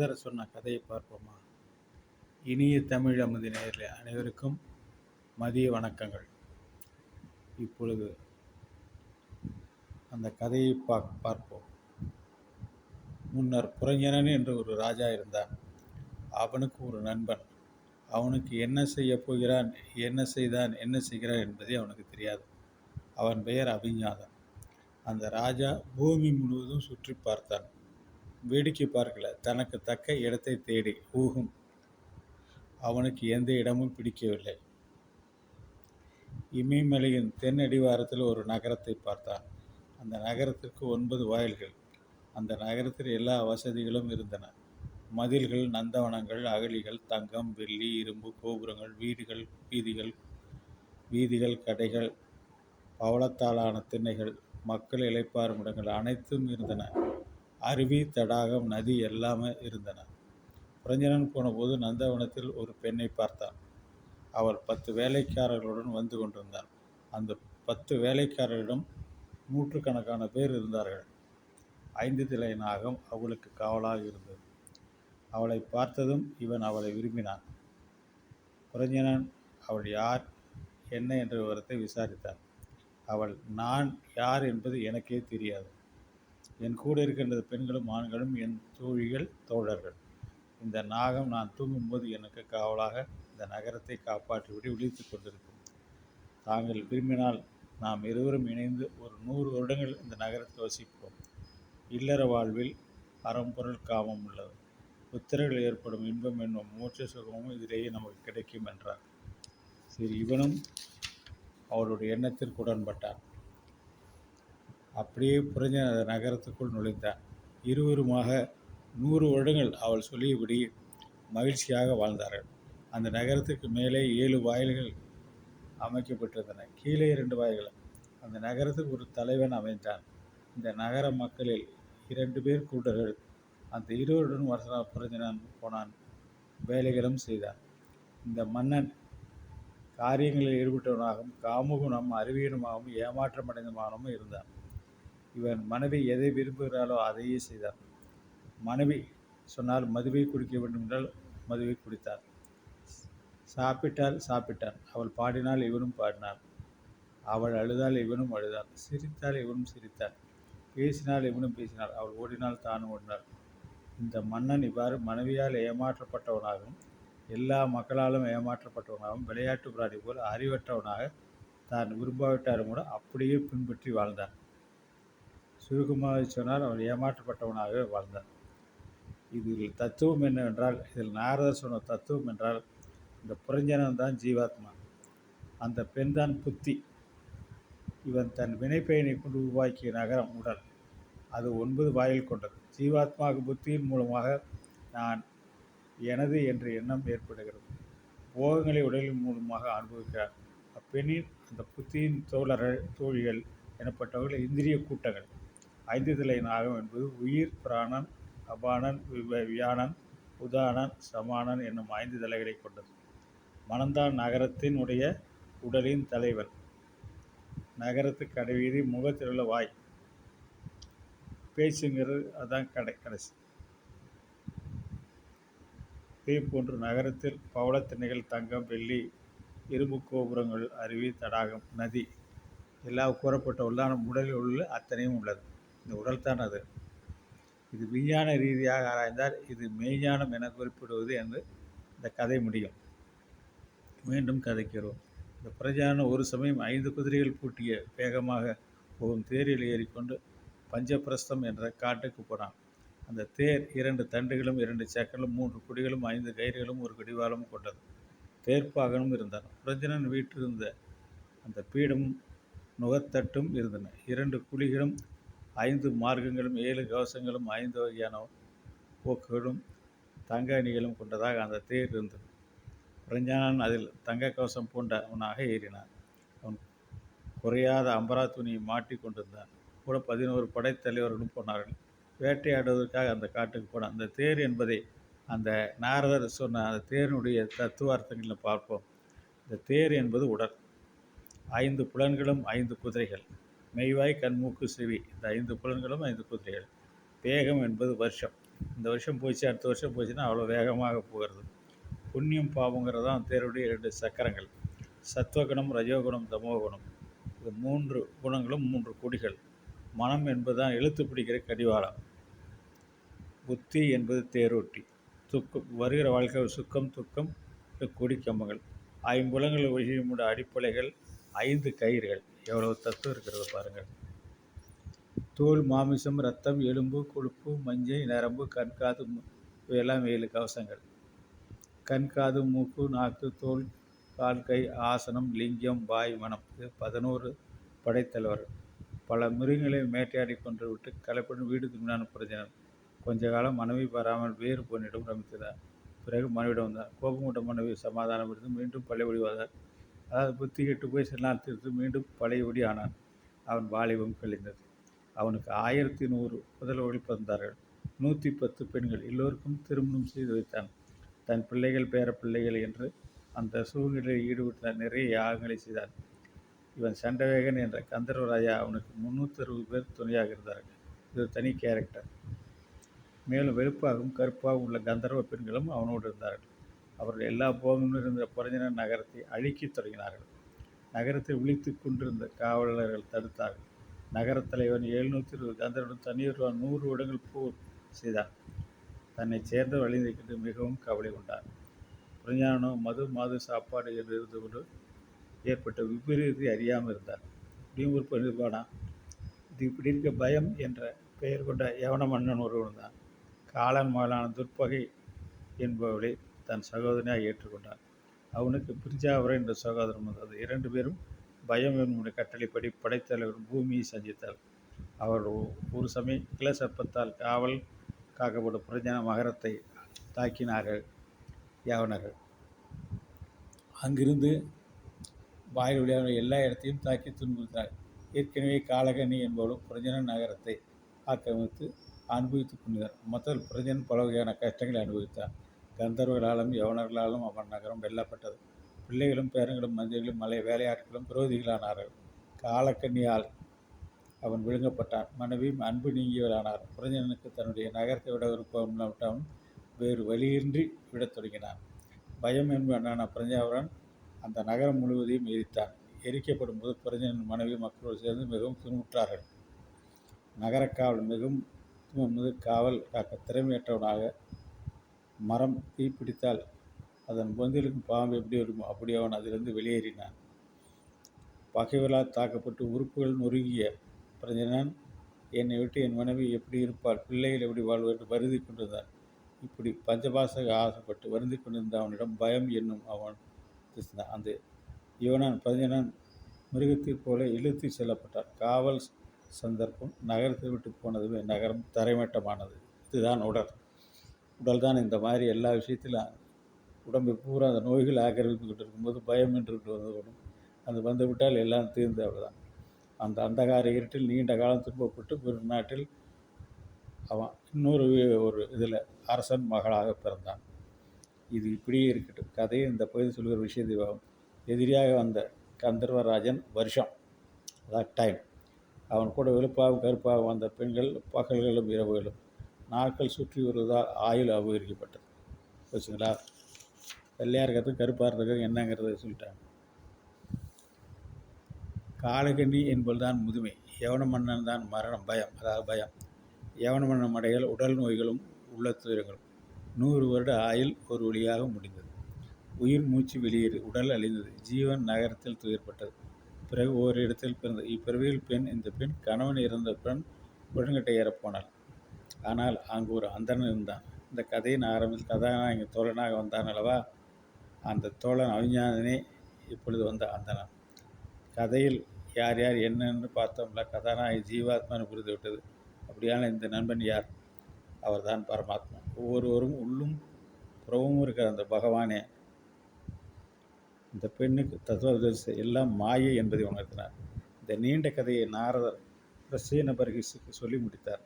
நாரதர் சொன்ன கதையை பார்ப்போமா? இனிய தமிழ் அமுதி நேரில் அனைவருக்கும் மதிய வணக்கங்கள். இப்பொழுது அந்த கதையை பா- பார்ப்போம். முன்னர் புரஞ்சனன் என்று ஒரு ராஜா இருந்தான். அவனுக்கு ஒரு நண்பன். அவனுக்கு என்ன செய்ய போகிறான் என்ன செய்தான் என்ன செய்கிறான் என்பதே அவனுக்கு தெரியாது. அவன் பெயர் அபிஞாதன் அந்த ராஜா பூமி முழுவதும் சுற்றி பார்த்தான். வேடிக்கை பார்க்கல. தனக்கு தக்க இடத்தை தேடி ஊகும். அவனுக்கு எந்த இடமும் பிடிக்கவில்லை. இமயமலையின் தென் அடிவாரத்தில் ஒரு நகரத்தை பார்த்தான். அந்த நகரத்திற்கு ஒன்பது வாயில்கள். அந்த நகரத்தில் எல்லா வசதிகளும் இருந்தன. மதில்கள் நந்தவனங்கள் அகழிகள் தங்கம் வெள்ளி இரும்பு கோபுரங்கள் வீடுகள் வீதிகள் வீதிகள் கடைகள் பவளத்தாலான திண்ணைகள் மக்கள் இளைப்பாறும் இடங்கள் அனைத்தும் இருந்தன. அருவி தடாகம் நதி எல்லாமே இருந்தன. புரஞ்சனன் போனபோது நந்தவனத்தில் ஒரு பெண்ணை பார்த்தான். அவள் பத்து வேலைக்காரர்களுடன் வந்து கொண்டிருந்தாள் அந்த பத்து வேலைக்காரர்களிடம் நூற்றுக்கணக்கான பேர் இருந்தார்கள். ஐந்து திலை நாகம் அவளுக்கு காவலாக இருந்தது. அவளை பார்த்ததும் இவன் அவளை விரும்பினான். புரஞ்சனன் அவள் யார்? என்ன? என்ற விவரத்தை விசாரித்தான். அவள் நான் யார் என்பது எனக்கே தெரியாது. என் கூட இருக்கின்ற பெண்களும் ஆண்களும் என் தோழிகள் தோழர்கள். இந்த நாகம் நான் தூங்கும்போது எனக்கு காவலாக இந்த நகரத்தை காப்பாற்றிவிட்டு விழித்துக் கொண்டிருக்கும். தாங்கள் விரும்பினால் நாம் இருவரும் இணைந்து ஒரு நூறு வருடங்கள் இந்த நகரத்தில் வசிப்போம். இல்லற வாழ்வில் அறம்பொருள் காமம் உள்ளது. புத்திரர்கள் ஏற்படும் இன்பம் என்னும் மூச்ச சுகமும் இதிலேயே நமக்கு கிடைக்கும் என்றார். சரி இவனும் அவளுடைய எண்ணத்திற்கு உடன்பட்டான். அப்படியே புரிஞ்ச நகரத்துக்குள் நுழைந்தான் இருவருமாக நூறு வருடங்கள் அவள் சொல்லியபடி மகிழ்ச்சியாக வாழ்ந்தார்கள். அந்த நகரத்துக்கு மேலே ஏழு வாயில்கள் அமைக்கப்பட்டிருந்தன. கீழே இரண்டு வாயில்கள். அந்த நகரத்துக்கு ஒரு தலைவன் அமைந்தான். இந்த நகர மக்களில் இரண்டு பேர் கூட்டர்கள். அந்த இருவருடன் வருஷ புரிஞ்சினான் போனான். வேலைகளும் செய்தான். இந்த மன்னன் காரியங்களில் ஈடுபட்டவனாகவும் காமுகனும் அறிவியனுமாகவும் ஏமாற்றமடைந்தவனாகவும் இருந்தான். இவன் மனைவி எதை விரும்புகிறாளோ அதையே செய்தான் மனைவி சொன்னால் மதுவை குடிக்க வேண்டும் என்றால் மதுவை குடித்தார். சாப்பிட்டால் சாப்பிட்டான் அவள் பாடினால் இவனும் பாடினான் அவள் அழுதால் இவனும் அழுதான் சிரித்தால் இவனும் சிரித்தான் பேசினால் இவனும் பேசினார் அவள் ஓடினால் தானும் ஓடினார் இந்த மன்னன் இவ்வாறு மனைவியால் ஏமாற்றப்பட்டவனாகவும் எல்லா மக்களாலும் ஏமாற்றப்பட்டவனாகவும் விளையாட்டு பிராணி போல் அறிவற்றவனாக தான் விரும்பாவிட்டாலும் கூட அப்படியே பின்பற்றி வாழ்ந்தான். சுருக்கமாக சொன்னால் அவன் ஏமாற்றப்பட்டவனாகவே வாழ்ந்தான் இதில் தத்துவம் என்னவென்றால் இதில் நாரதர் சொன்ன தத்துவம் என்றால் இந்த புரஞ்சனன் தான் ஜீவாத்மா. அந்த பெண் தான் புத்தி. இவன் தன் வினைப்பயனை கொண்டு உருவாக்கிய நகரம் உடல். அது ஒன்பது வாயில் கொண்டது. ஜீவாத்மா புத்தியின் மூலமாக நான் எனது என்ற எண்ணம் ஏற்படுகிறது. போகங்களை உடலின் மூலமாக அனுபவிக்கிறார். அப்பெண்ணின் அந்த புத்தியின் தோழர்கள் தோழிகள் எனப்பட்டவர்கள் இந்திரிய கூட்டங்கள். ஐந்து தலை நாகம் என்பது உயிர் பிராணன் அபானன் வியானன் உதானன் சமானன் என்னும் ஐந்து தலைகளை கொண்டது. மனந்தான் நகரத்தினுடைய உடலின் தலைவன் நகரத்து கடைவீதி முகத்தில் உள்ள வாய். பேச்சுங்கிறது அதான் கடை கடைசி. இதே போன்று நகரத்தில் பவளத்திணைகள் தங்கம் வெள்ளி இரும்பு கோபுரங்கள் அருவி தடாகம் நதி. எல்லாம் கூறப்பட்ட உள்ளான உடலில் உள்ள அத்தனையும் உள்ளது. இந்த உடல் தான் அது இது விஞ்ஞான ரீதியாக ஆராய்ந்தால் இது மெய்ஞானம் என குறிப்பிடுவது என்று இந்த கதை முடியும். மீண்டும் கதைக்கிறோம். இந்த பிரஜான ஒரு சமயம் ஐந்து குதிரைகள் பூட்டிய வேகமாக போகும் தேரில் ஏறிக்கொண்டு பஞ்சபிரஸ்தம் என்ற காட்டுக்கு போனான். அந்த தேர் இரண்டு தண்டுகளும் இரண்டு சக்கரங்களும் மூன்று குடிகளும் ஐந்து கயிறுகளும் ஒரு கடிவாளமும் கொண்டது. தேர்ப்பாகனும் இருந்தான். பிரஜனன் வீற்றிருந்த அந்த பீடமும் நுகத்தட்டும் இருந்தன. இரண்டு குழிகளும் ஐந்து மார்க்கங்களும் ஏழு கவசங்களும் ஐந்து வகையான போக்குகளும் தங்க அணிகளும் கொண்டதாக அந்த தேர் இருந்தது. பிரஞ்சானன் அதில் தங்க கவசம் பூண்டவனாக ஏறினான். அவன் குறையாத அம்பரா துணியை மாட்டி கொண்டிருந்தான். கூட பதினோரு படைத்தலைவர்களும் போனார்கள். வேட்டையாடுவதற்காக அந்த காட்டுக்கு போனான் அந்த தேர் என்பதை அந்த நாரதர் சொன்ன அந்த தேரினுடைய தத்துவார்த்தங்களில் பார்ப்போம். இந்த தேர் என்பது உடல். ஐந்து புலன்களும் ஐந்து குதிரைகள். மெய்வாய் கண்மூக்கு செவி. இந்த ஐந்து புலன்களும் ஐந்து குதிரைகள். வேகம் என்பது வருஷம். இந்த வருஷம் போச்சு அடுத்த வருஷம் போச்சுன்னா அவ்வளோ வேகமாக போகிறது. புண்ணியம் பாவங்கிறது தான் தேருடைய இரண்டு சக்கரங்கள். சத்வகுணம் ரஜோகுணம் தமோகுணம். இது மூன்று குணங்களும் மூன்று கொடிகள். மனம் என்பதுதான் இழுத்து பிடிக்கிற கடிவாளம். புத்தி என்பது தேரோட்டி. துக்கம் வருகிற வாழ்க்கை சுக்கம் துக்கம் கொடி கம்பங்கள். ஐம்புலங்கள் ஒழியுமுட அடிப்படைகள் ஐந்து கயிறுகள். எவ்வளவு தத்துவம் இருக்கிறத பாருங்கள் தோல் மாமிசம் ரத்தம் எலும்பு கொழுப்பு மஞ்சள் நரம்பு கண்காது இவையெல்லாம் ஏழு கவசங்கள். கண்காது மூக்கு நாக்கு தோல் கால் கை ஆசனம் லிங்கம் வாய் மனம். இது பதினோரு படைத்தலைவர் பல மிருகங்களை வேட்டையாடி கொன்று விட்டு கலைப்படும் வீடு திரும்பினான் பிரஜனன் கொஞ்ச காலம் மனைவி பெறாமல் வேறு பொண்ணிடம் ரமித்ததார் பிறகு மனைவிடம் வந்தார் கோபமுட்ட மனைவி சமாதானம் இருந்து மீண்டும் பள்ளி வந்தார் அதாவது புத்தி கெட்டு போய் சில நாள் திருத்து மீண்டும் பழையபடி ஆனான். அவன் வாலிபம் கழிந்தது. அவனுக்கு ஆயிரத்தி நூறு புதல்வர்கள் பிறந்தார்கள். நூற்றி பத்து பெண்கள் எல்லோருக்கும் திருமணம் செய்து வைத்தான். தன் பிள்ளைகள் பேர பிள்ளைகள் என்று அந்த சூழ்நிலையில் ஈடுபட்ட நிறைய யாகங்களை செய்தான். இவன் சண்டவேகன் என்ற கந்தர்வராயா அவனுக்கு முந்நூற்றி அறுபது பேர் துணையாக இருந்தார்கள். இது தனி கேரக்டர் மேலும் வெறுப்பாகவும் கருப்பாகவும் உள்ள கந்தர்வ பெண்களும் அவனோடு இருந்தார்கள். அவர்கள் எல்லா போகமும் இருந்த புரஞ்சன நகரத்தை அழிக்கத் தொடங்கினார்கள். நகரத்தை விழித்து கொண்டிருந்த காவலர்கள் தடுத்தார்கள். நகரத் தலைவன் எழுநூற்றி இருபது கந்தருடன் தண்ணீர் நூறு இடங்கள் போர் செய்தான் தன்னை சேர்ந்த வழிந்திருக்கின்ற மிகவும் கவலை கொண்டார். பிரஞானம் மது மாது சாப்பாடு என்று இருந்து கொண்டு ஏற்பட்ட விபரீதத்தை அறியாமல் இருந்தார். இப்படியும் ஒரு பெருபானா இது இப்படி இருக்க பயம் என்ற பெயர் கொண்ட யவன மன்னன் ஒருவன் தான் காலன் மகளான துர்ப்பகை என்பவளை தன் சகோதரியாக ஏற்றுக்கொண்டான் அவனுக்கு பிரிஜாவர என்ற சகோதரன் வந்தது. இரண்டு பேரும் பயம் என்னுடைய கட்டளைப்படி படைத்தலைவர் பூமியை சந்தித்தார். அவர் ஒரு சமயம் கிளசற்பத்தால் காவல் காக்கப்படும் பிரஜன மகரத்தை தாக்கினார்கள் யாவனர்கள். அங்கிருந்து வாயில் உடையவர்கள் எல்லா இடத்தையும் தாக்கி துன்புறுத்தினார். ஏற்கனவே காலகனி என்பவளும் பிரஜன நகரத்தை ஆக்கிரமித்து அனுபவித்துக் கொண்டார் மொத்தத்தில் பிரஜன் பல வகையான கஷ்டங்களை அனுபவித்தார். கந்தர்வர்களாலும் யவனர்களாலும் அவன் நகரம் வெல்லப்பட்டது. பிள்ளைகளும் பேரங்களும் மந்திரிகளும் மலை வேலையாட்களும் விரோதிகளானார்கள் காலக்கண்ணியால் அவன் விழுங்கப்பட்டான். மனைவியும் அன்பு நீங்கியவரானார் புரஞ்சனனுக்கு தன்னுடைய நகரத்தை விட விருப்பம் வேறு வழியின்றி விடத் தொடங்கினான். பயம் என்பவனான பிரஞ்சாவரன் அந்த நகரம் முழுவதையும் எரித்தான். எரிக்கப்படும் போது புரஞ்சனன் மனைவி மக்களோடு சேர்ந்து மிகவும் துணிவுற்றார்கள் நகரக்காவல் மிகவும் காவல் காக்க திறமையற்றவனாக மரம் தீப்பிடித்தால் அதன் பொந்திலுக்கும் பாம்பு எப்படி வருமோ அப்படி அவன் அதிலிருந்து வெளியேறினான். பகைவரால் தாக்கப்பட்டு உறுப்புகள் நொறுங்கிய பிரஞ்சனன் என்னை விட்டு என் மனைவி எப்படி இருப்பாள்? பிள்ளைகள் எப்படி வாழ்வார் என்று வருந்தி கொண்டிருந்தான். இப்படி பஞ்சபாசக ஆசைப்பட்டு வருந்தி கொண்டிருந்த அவனிடம் பயம் என்னும் அவன் பேசினான். அந்த யுவனன் பிரஞ்சனன் மிருகத்தைப் போல இழுத்து செல்லப்பட்டான். காவல் சந்தர்ப்பம் நகரத்தை விட்டு போனதுமே நகரம் தரைமட்டமானது. இதுதான் உடல். உடல் தான் இந்த மாதிரி எல்லா விஷயத்திலும் உடம்பை பூரா அந்த நோய்கள் ஆக்கிரமித்துக்கிட்டு இருக்கும்போது பயம் என்று வந்து அது வந்து விட்டால் எல்லாம் தீர்ந்து அவ்வளோதான் அந்த அந்தகார இருட்டில் நீண்ட காலம் துன்பப்பட்டு ஒரு நாட்டில் அவன் இன்னொரு ஒரு இதில் அரசன் மகளாக பிறந்தான். இது இப்படியே இருக்கட்டும். கதையை இந்த பகுதி சொல்கிற விஷயத்தை எதிரியாக வந்த கந்தர்வராஜன் வருஷம் அதான் டைம் அவன் கூட வெளுப்பாகவும் கருப்பாகவும் வந்த பெண்கள் பகல்களும் இரவுகளும். நாட்கள் சுற்றி வருவதால் ஆயுள் அபகரிக்கப்பட்டது. வச்சுங்களா வெள்ளையாக இருக்கிறது கருப்பாக இருக்கிறது என்னங்கிறத சொல்லிட்டாங்க. காலகண்ணி என்பதுதான் முதுமை. யவன மன்னன் தான் மரணம் பயம். அதாவது பயம். யவன மன்னன் அடைகள் உடல் நோய்களும் உள்ள துயரங்களும். நூறு வருட ஆயுள் ஒரு வழியாக முடிந்தது. உயிர் மூச்சு வெளியேறி உடல் அழிந்தது. ஜீவன் நகரத்தில் துயர்பட்டது பிறகு ஓரிடத்தில் பிறந்தது. இப்பிறவியில் பெண் இந்த பெண் கணவன் இறந்த பெண் உடன்கட்டை ஏறப்போனாள். ஆனால் அங்கு ஒரு அந்தன் இருந்தான். இந்த கதையின் ஆரம்பத்தில் கதாநாயகி தோழனாக வந்தான் அல்லவா? அந்த தோழன் அவிஞானனே இப்பொழுது வந்த அந்தனன் கதையில் யார் யார் என்னன்னு பார்த்தோம்ல கதாநாயகி ஜீவாத்மான்னு புரிந்து விட்டது. அப்படியான இந்த நண்பன் யார்? அவர்தான் பரமாத்மா. ஒவ்வொருவரும் உள்ளும் புறவும் இருக்கிற அந்த பகவானே. இந்த பெண்ணுக்கு தத்துவதரிசி எல்லாம் மாயை என்பதை உணர்த்தினார். இந்த நீண்ட கதையை நாரதர் பிரசீன பர்கிஸுக்கு சொல்லி முடித்தார்.